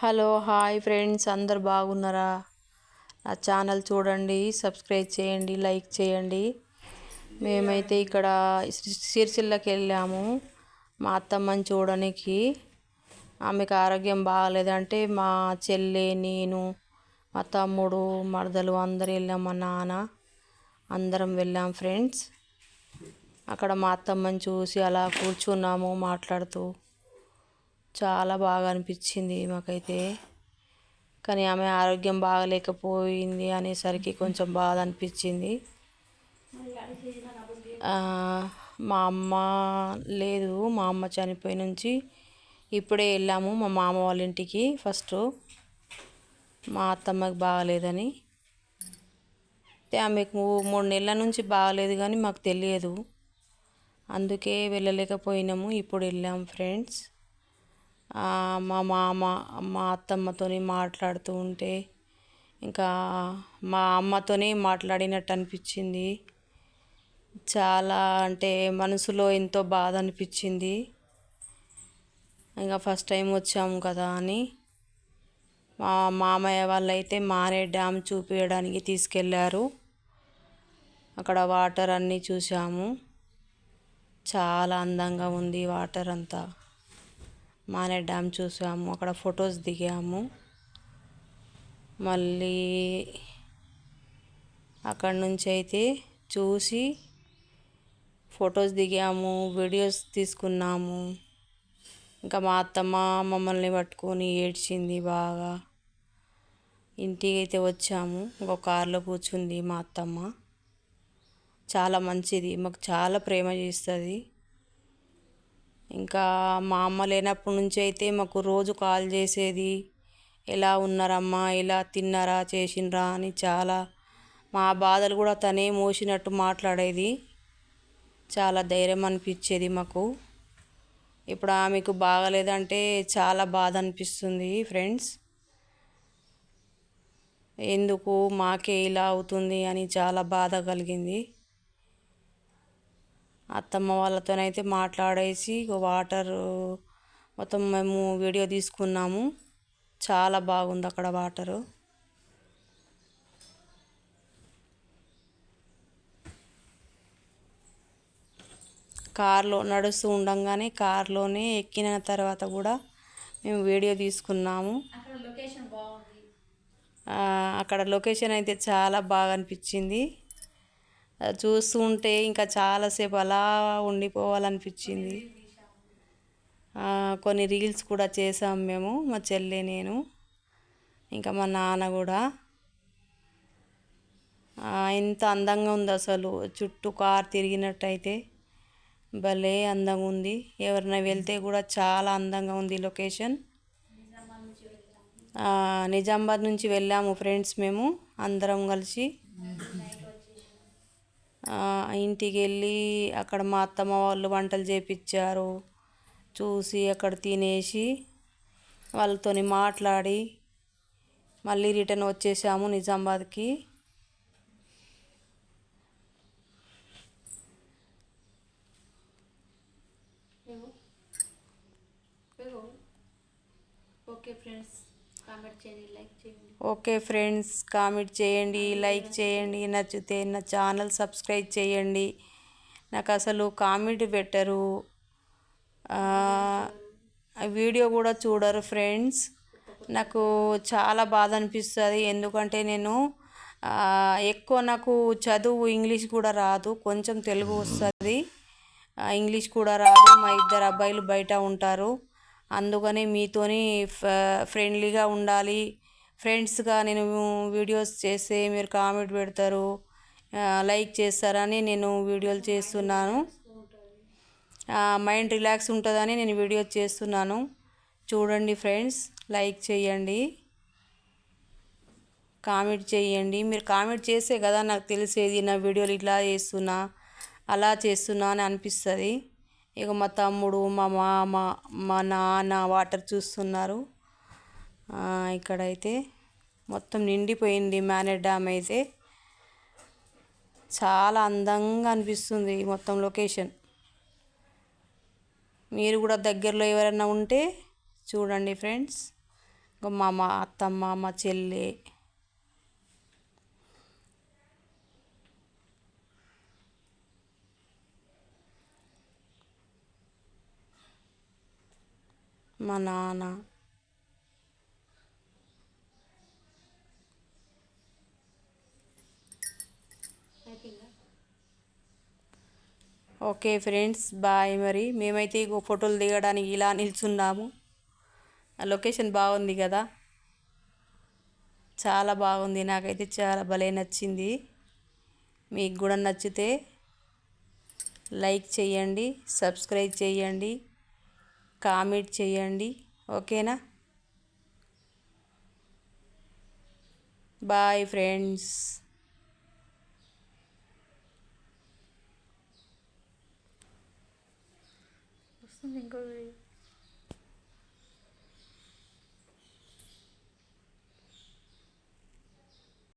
Hello hi friends. అందరు బాగున్నారా? నా ఛానల్ చూడండి సబ్స్క్రైబ్ చేయండి లైక్ చేయండి. మేమైతే ఇక్కడ సిరిసిల్లకి వెళ్ళాము. మా అత్తమ్మని చూడడానికి ఆమెకు ఆరోగ్యం బాగాలేదంటే మా చెల్లె నేను మా తమ్ముడు మరదలు అందరు వెళ్ళాం మా నాన్న అందరం వెళ్ళాం ఫ్రెండ్స్. అక్కడ మా అత్తమ్మని చూసి అలా కూర్చున్నాము మాట్లాడుతూ. చాలా బాగా అనిపించింది మాకైతే. కానీ ఆమె ఆరోగ్యం బాగలేకపోయింది అనేసరికి కొంచెం బాధ అనిపించింది మా అమ్మ లేదు మా అమ్మ చనిపోయి నుంచి ఇప్పుడే వెళ్ళాము మా మామ వాళ్ళ ఇంటికి ఫస్ట్. మా అత్తమ్మకి బాగలేదని. ఆమెకు మూడు నెలల నుంచి బాగలేదు కానీ మాకు తెలియదు. అందుకే వెళ్ళలేకపోయినాము ఇప్పుడు వెళ్ళాము ఫ్రెండ్స్. మా మామ మా అత్తమ్మతో మాట్లాడుతూ ఉంటే ఇంకా మా అమ్మతోనే మాట్లాడినట్టు అనిపించింది. చాలా అంటే మనసులో ఎంతో బాధ అనిపించింది. ఇంకా ఫస్ట్ టైం వచ్చాము కదా అని మా మామయ్య వాళ్ళు అయితే మానే డ్యామ్ చూపించడానికి తీసుకెళ్ళారు. అక్కడ వాటర్ అన్నీ చూసాము చాలా అందంగా ఉంది వాటర్ అంతా. మానే డ్యామ్ చూసాము అక్కడ ఫొటోస్ దిగాము. మళ్ళీ అక్కడ నుంచి అయితే చూసి ఫొటోస్ దిగాము వీడియోస్ తీసుకున్నాము. ఇంకా మా అత్తమ్మ మమ్మల్ని పట్టుకొని ఏడ్చింది బాగా. ఇంటికి అయితే వచ్చాము ఒక కారులో కూర్చుంది మా అత్తమ్మ. చాలా మంచిది మాకు చాలా ప్రేమ చేస్తుంది. ఇంకా మా అమ్మ లేనప్పటి నుంచి అయితే మాకు రోజు కాల్ చేసేది ఎలా ఉన్నారమ్మా? ఎలా తిన్నారా? చేసిండ్రా? అని చాలా మా బాధలు కూడా తనే మోసినట్టు మాట్లాడేది. చాలా ధైర్యం అనిపించేది మాకు. ఇప్పుడు ఆమెకు బాగలేదంటే చాలా బాధ అనిపిస్తుంది ఫ్రెండ్స్. ఎందుకు? మాకే ఇలా అవుతుంది అని చాలా బాధ కలిగింది. అత్తమ్మ వాళ్ళతోనైతే మాట్లాడేసి వాటర్ మొత్తం మేము వీడియో తీసుకున్నాము. చాలా బాగుంది అక్కడ వాటరు. కార్లో నడుస్తూ ఉండంగానే కార్లోనే ఎక్కిన తర్వాత కూడా మేము వీడియో తీసుకున్నాము. అక్కడ లొకేషన్ అయితే చాలా బాగా అనిపించింది. చూస్తూ ఉంటే ఇంకా చాలాసేపు అలా ఉండిపోవాలనిపించింది. కొన్ని రీల్స్ కూడా చేసాం మేము మా చెల్లి నేను ఇంకా మా నాన్న కూడా. ఎంత అందంగా ఉంది అసలు. చుట్టూ కార్ తిరిగినట్టయితే భలే అందంగా ఉంది. ఎవరైనా వెళ్తే కూడా చాలా అందంగా ఉంది లొకేషన్. నిజామాబాద్ నుంచి వెళ్ళాము ఫ్రెండ్స్ మేము అందరం కలిసి. ఇంటికి వెళ్ళి అక్కడ మా అత్తమ్మ వాళ్ళు వంటలు చేపించారు చూసి అక్కడ తినేసి వాళ్ళతో మాట్లాడి మళ్ళీ రిటర్న్ వచ్చేసాము నిజామాబాద్కి. Okay friends. Okay friends comment చేయండి లైక్ చేయండి నచ్చితే నా ఛానల్ సబ్స్క్రైబ్ చేయండి. నాకు అసలు కామెంట్ పెట్టరు. వీడియో కూడా చూడరు ఫ్రెండ్స్. నాకు చాలా బాధ అనిపిస్తుంది. ఎందుకంటే నేను ఎక్కువ నాకు చదువు ఇంగ్లీష్ కూడా రాదు. కొంచెం తెలుగు వస్తుంది. ఇంగ్లీష్ కూడా రాదు. మా ఇద్దరు అబ్బాయిలు బయట ఉంటారు. అందుకని మీతోని ఫ్రెండ్లీగా ఉండాలి. ఫ్రెండ్స్గా నేను వీడియోస్ చేస్తే మీరు కామెంట్ పెడతారు. లైక్ చేస్తారని నేను వీడియోలు చేస్తున్నాను. మైండ్ రిలాక్స్ ఉంటుందని నేను వీడియో చేస్తున్నాను. చూడండి ఫ్రెండ్స్ లైక్ చేయండి. కామెంట్ చేయండి. మీరు కామెంట్ చేస్తే కదా నాకు తెలిసేది నా వీడియోలు ఇట్లా చేస్తున్నా అలా చేస్తున్నా అని అనిపిస్తుంది. ఇక మా తమ్ముడు మా మామ మా నాన్న వాటర్ చూస్తున్నారు. ఇక్కడైతే మొత్తం నిండిపోయింది మేనేజ్ డ్యామ్ అయితే. చాలా అందంగా అనిపిస్తుంది మొత్తం లొకేషన్. మీరు కూడా దగ్గరలో ఎవరైనా ఉంటే చూడండి ఫ్రెండ్స్. ఇంకా మా మా అత్తమ్మ మా చెల్లి మా నాన్న. ఓకే ఫ్రెండ్స్ బాయ్ మరి. మేమైతే ఇగో ఫోటోలు దిగడానికి ఇలా నిల్చున్నాము. ఆ లొకేషన్ బాగుంది కదా? చాలా బాగుంది. నాకైతే చాలా భలే నచ్చింది. మీకు కూడా నచ్చితే లైక్ చేయండి సబ్స్క్రైబ్ చేయండి. కామెంట్ చేయండి. ఓకేనా? Bye friends. వస్తుంది ఇంకో వీడియో.